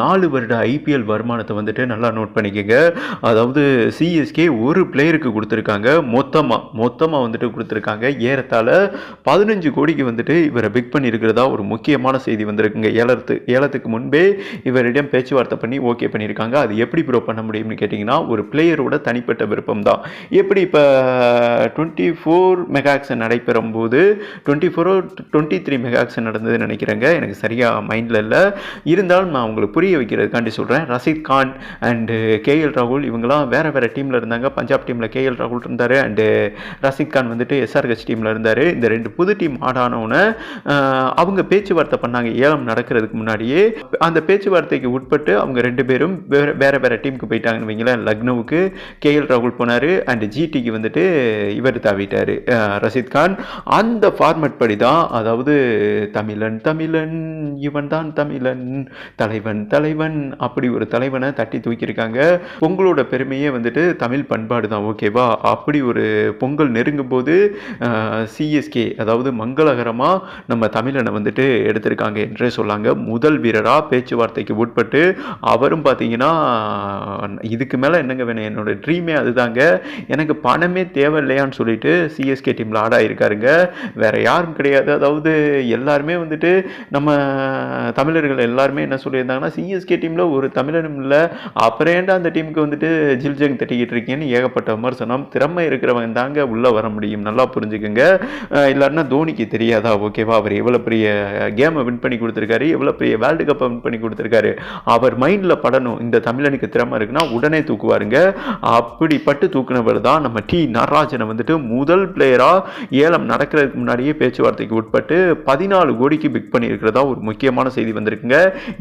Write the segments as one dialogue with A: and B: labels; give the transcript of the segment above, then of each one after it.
A: நாலு வருட ஐபிஎல் வருமானத்தை வந்துட்டு நல்லா நோட் பண்ணிக்கோங்க. அதாவது சிஎஸ்கே ஒரு பிளேயருக்கு கொடுத்துருக்காங்க. மொத்தமாக மொத்தமாக வந்துட்டு கொடுத்துருக்காங்க. ஏறத்தாழ பதினஞ்சு கோடிக்கு வந்துட்டு இவரை பிக் பண்ணியிருக்கிறதா ஒரு முக்கியமான செய்தி வந்திருக்குங்க. ஏலத்து ஏலத்துக்கு முன்பே இவரிடம் பேச்சுவார்த்தை பண்ணி ஓகே பண்ணியிருக்காங்க. அது எப்படி ப்ரோ பண்ண முடியும்னு கேட்டிங்கன்னா ஒரு பிளேயரோட தனிப்பட்ட விருப்பம் தான் எப்படி இப்போ டுவெண்ட்டி ஃபோர் மெகாக்ஸன் நடைபெறும் போது டுவெண்ட்டி ஃபோரோ டுவெண்ட்டி த்ரீ மெகாக்ஸ் நடந்ததுன்னு நினைக்கிறேங்க. எனக்கு சரியாக மைண்டில் இல்லை. இருந்தாலும் நான் உங்களுக்கு புரிய வைக்கிறதுக்காண்டி சொல்கிறேன் Rashid Khan and KL uh, ராகுல் இவங்கெல்லாம் வேறு வேறு டீமில் இருந்தாங்க. பஞ்சாப் டீமில் கேஎல் ராகுல் இருந்தார். அண்டு uh, ரஷீத் கான் வந்துட்டு எஸ்ஆர்ஹெச் டீமில் இருந்தார். இந்த ரெண்டு புது டீம் ஆடானவுடனே uh, அவங்க பேச்சுவார்த்தை பண்ணாங்க. ஏலம் நடக்கிறதுக்கு முன்னாடியே. அந்த பேச்சுவார்த்தைக்கு உட்பட்டு அவங்க ரெண்டு பேரும் வேறு வேறு வேறு டீமுக்கு போயிட்டாங்கன்னு வைங்களேன். லக்னோவுக்கு கேஎல் ராகுல் போனார். அண்டு ஜிடிக்கு வந்துட்டு இவர் தாவிட்டார். ரஷீத் கான். அந்த ஃபார்மட் படி தான் அதாவது தமிழன் தமிழன் இவன் தான் தமிழன் தலைவன் தலைவன் அப்படி ஒரு தலைவனை தட்டி தூக்கியிருக்காங்க. பொங்கலோட பெருமையே வந்துட்டு தமிழ் பண்பாடு தான் ஓகேவா? அப்படி ஒரு பொங்கல் நெருங்கும் போது சிஎஸ்கே அதாவது மங்களகரமாக நம்ம தமிழனை வந்துட்டு எடுத்திருக்காங்க என்றே சொல்லாங்க. முதல் வீரராக பேச்சுவார்த்தைக்கு உட்பட்டு அவரும் பார்த்தீங்கன்னா இதுக்கு மேலே என்னங்க வேணும்? என்னோட ட்ரீமே அதுதாங்க. எனக்கு பணமே தேவையில்லையான்னு சொல்லிட்டு சிஎஸ்கே டீமில் ஆடா ஆகிருக்காருங்க வேற யாரும் கிடையாது. அதாவது எல்லாருமே வந்துட்டு நம்ம தமிழர்கள் எல்லாருமே என்ன சொல்லியிருந்தாங்கன்னா சிஎஸ்கே டீமில் ஒரு தமிழனும் இல்லை. அப்புறம் ஏன்டா அந்த டீமுக்கு வந்துட்டு ஜில்ஜங் தட்டிக்கிட்டு இருக்கீங்கன்னு ஏகப்பட்ட விமர்சனம். திறமை இருக்கிறவங்க தாங்க உள்ளே வர முடியும். நல்லா புரிஞ்சுக்குங்க. இல்லைன்னா தோனிக்கு தெரியாதா? ஓகேவா அவர் எவ்வளோ பெரிய கேமை வின் பண்ணி கொடுத்துருக்காரு. எவ்வளோ பெரிய வேர்ல்டு கப்பை வின் பண்ணி கொடுத்துருக்காரு. அவர் மைண்டில் படணும். இந்த தமிழனுக்கு திறமை இருக்குன்னா உடனே தூக்குவாருங்க. அப்படிப்பட்டு தூக்குனவர் தான் நம்ம டி நடராஜனை வந்துட்டு முதல் பிளேயராக ஏலம் நடக்கிறதுக்கு முன்னாடியே பேச்சுவார்த்தைக்கு உட்பட்டு பதினாலு கோடிக்கு பிக் பண்ணியிருக்கிறதா ஒரு முக்கியமான செய்தி வந்திருக்குங்க.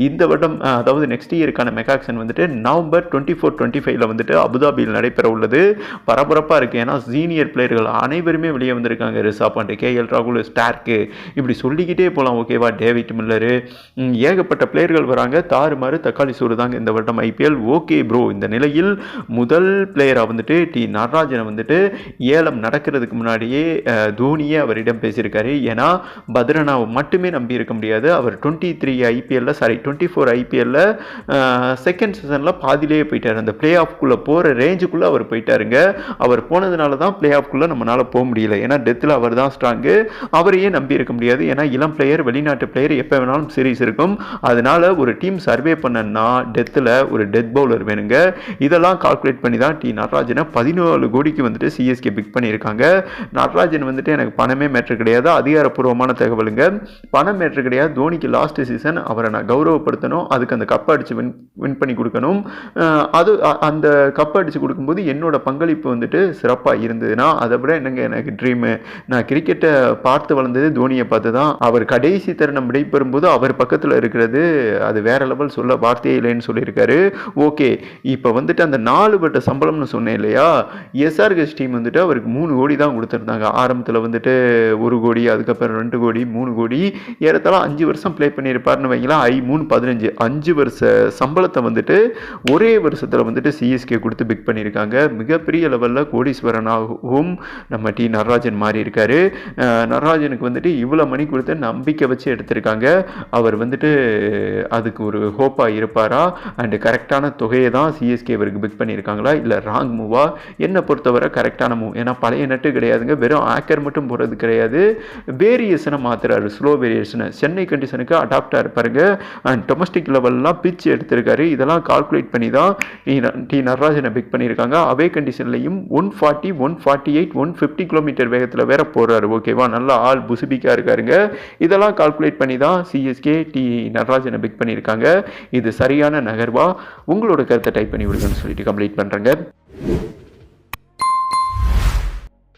A: இந்த வருடம் அதாவது நெக்ஸ்ட் இயருக்கான மெகாக்ஷன் வந்துட்டு நவம்பர் டுவெண்ட்டி ஃபோர் டுவெண்ட்டி ஃபைவ்ல வந்துட்டு அபுதாபியில் நடைபெற உள்ளது பரபரப்பாக இருக்குது ஏன்னா சீனியர் பிளேயர்கள் அனைவருமே வெளியே வந்திருக்காங்க. ரிசா பாண்டே கே எல் ராகுல் ஸ்டார்க்கு. இப்படி சொல்லிக்கிட்டே போகலாம் ஓகேவா? David Miller. ஏகப்பட்ட பிளேயர்கள் வராங்க. தாறுமாறு தக்காளி சூடு தாங்க இந்த வருடம் ஐபிஎல் ஓகே ப்ரோ இந்த நிலையில் முதல் பிளேயராக வந்துட்டு டி நடராஜனை வந்துட்டு ஏலம் நடக்கிறதுக்கு முன்னாடியே தோனியே அவரிடம் பேசியிருக்காரு. ஏன்னா பத்ரனாவை மட்டுமே நம்பி இருக்க முடியாது. அவர் டுவெண்ட்டி த்ரீ ஐபிஎல்ல சாரி டுவெண்ட்டி ஃபோர் ஐபிஎல் ஐபிஎல்ல செகண்ட் சீசனில் பாதியிலேயே போயிட்டார். அந்த பிளே ஆஃப்குள்ளே போகிற ரேஞ்சுக்குள்ளே அவர் போயிட்டாருங்க. அவர் போனதுனால தான் பிளே ஆஃப்குள்ளே நம்மளால் போக முடியல. ஏன்னா டெத்தில் அவர் தான் ஸ்ட்ராங்கு அவரையே நம்பி இருக்க முடியாது. ஏன்னா இளம் பிளேயர் வெளிநாட்டு பிளேயர் எப்போ வேணாலும் சீரீஸ் இருக்கும். அதனால ஒரு டீம் சர்வே பண்ணனா டெத்தில் ஒரு டெத் பவுலர் வேணுங்க. இதெல்லாம் கால்குலேட் பண்ணி தான் டி நடராஜனை பதினேழு கோடிக்கு வந்துட்டு சிஎஸ்கே பிக் பண்ணியிருக்காங்க. நடராஜன் வந்துட்டு எனக்கு பணமே மேட்ரு கிடையாது. அதிகாரப்பூர்வமான தகவலுங்க. பணம் மேட்ரு கிடையாது. தோனிக்கு லாஸ்ட் சீசன் அவரை நான் கௌரவப்படுத்தணும். அதுக்கு அந்த கப்பை அடித்து வின் வின் பண்ணி கொடுக்கணும். அது அந்த கப்பை அடித்து கொடுக்கும்போது என்னோட பங்களிப்பு வந்துட்டு சிறப்பாக இருந்ததுன்னா அதை விட என்னங்க எனக்கு ட்ரீமு நான் கிரிக்கெட்டை பார்த்து வளர்ந்தது தோனியை பார்த்து தான். அவர் கடைசி தருணம் விடைபெறும் போது அவர் பக்கத்தில் இருக்கிறது அது வேற லெவல் சொல்ல வார்த்தையே இல்லைன்னு சொல்லியிருக்காரு. ஓகே இப்போ வந்துட்டு அந்த நாலு வட்ட சம்பளம்னு சொன்னேன் இல்லையா? எஸ்ஆர்கெஸ் டீம் வந்துட்டு அவருக்கு மூணு கோடி தான் கொடுத்துருந்தாங்க. ஆரம்பத்தில் வந்துட்டு ஒரு கோடி அதுக்கப்புறம் ரெண்டு கோடி மூணு கோடி. ஏறத்தாலும் அஞ்சு வருஷம் ப்ளே பண்ணியிருப்பார்னு வைங்களா ஐ மூணு பதினஞ்சு. அஞ்சு அஞ்சு வருஷ சம்பளத்தை வந்துட்டு ஒரே வருஷத்தில் வந்துட்டு சிஎஸ்கே கொடுத்து பிக் பண்ணியிருக்காங்க. மிகப்பெரிய லெவலில் கோடீஸ்வரனாகவும் நம்ம டி நடராஜன் மாறி இருக்காரு. நடராஜனுக்கு வந்துட்டு இவ்வளோ மணி கொடுத்து நம்பிக்கை வச்சு எடுத்திருக்காங்க. அவர் வந்துட்டு அதுக்கு ஒரு ஹோப்பாக இருப்பாரா? அண்டு கரெக்டான தொகையை தான் சிஎஸ்கே இவருக்கு பிக் பண்ணியிருக்காங்களா? இல்லை ராங் மூவா என்னை பொறுத்தவரை கரெக்டான மூவ் ஏன்னா பழைய நட்டு கிடையாதுங்க. வெறும் ஆக்கர் மட்டும் போகிறது கிடையாது. வேரியேஷனை மாற்றுறாரு ஸ்லோ வேரியேஷனை சென்னை கண்டிஷனுக்கு அடாப்டாக இருப்பாருங்க. அண்ட் டொமஸ்டிக் லெவல்லாம் பிச் எடுத்திருக்காரு. இதெல்லாம் கால்குலேட் பண்ணி தான் டி நடராஜனை பிக் பண்ணியிருக்காங்க. Away கண்டிஷன்லையும் one forty one forty eight one fifty kilometre வேகத்தில் வேற போகிறாரு ஓகேவா நல்லா ஆள் புசுபிக்காக இருக்காருங்க. இதெல்லாம் கால்குலேட் பண்ணி தான் சிஎஸ்கே டி நடராஜனை பிக் பண்ணியிருக்காங்க. இது சரியான நகர்வா? உங்களோட கருத்தை டைப் பண்ணி விடுங்கன்னு சொல்லிட்டு கம்ப்ளீட் பண்ணுறேங்க